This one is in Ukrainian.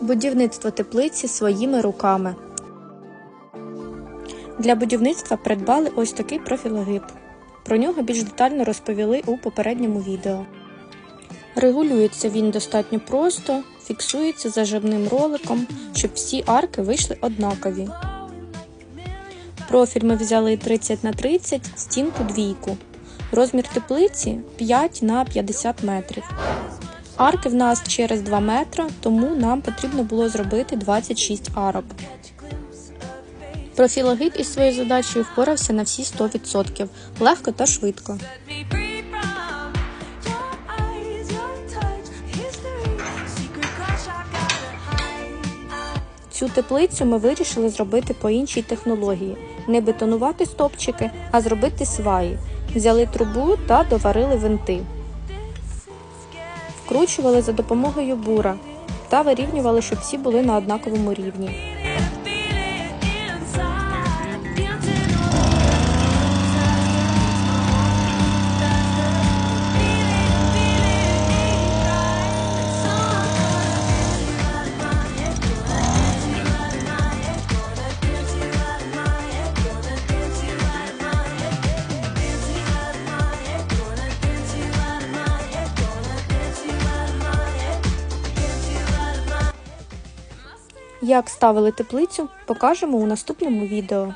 Будівництво теплиці своїми руками. Для будівництва придбали ось такий профілогиб. Про нього більш детально розповіли у попередньому відео. Регулюється він достатньо просто, фіксується зажимним роликом, щоб всі арки вийшли однакові. Профіль ми взяли 30 на 30, стінку двійку. Розмір теплиці 5 на 50 метрів. Арки в нас через 2 метри, тому нам потрібно було зробити 26 арок. Профілогид із своєю задачею впорався на всі 100%, легко та швидко. Цю теплицю ми вирішили зробити по іншій технології: не бетонувати стопчики, а зробити сваї. Взяли трубу та доварили винти. Вкручували за допомогою бура та вирівнювали, щоб всі були на однаковому рівні. Як ставили теплицю, покажемо у наступному відео.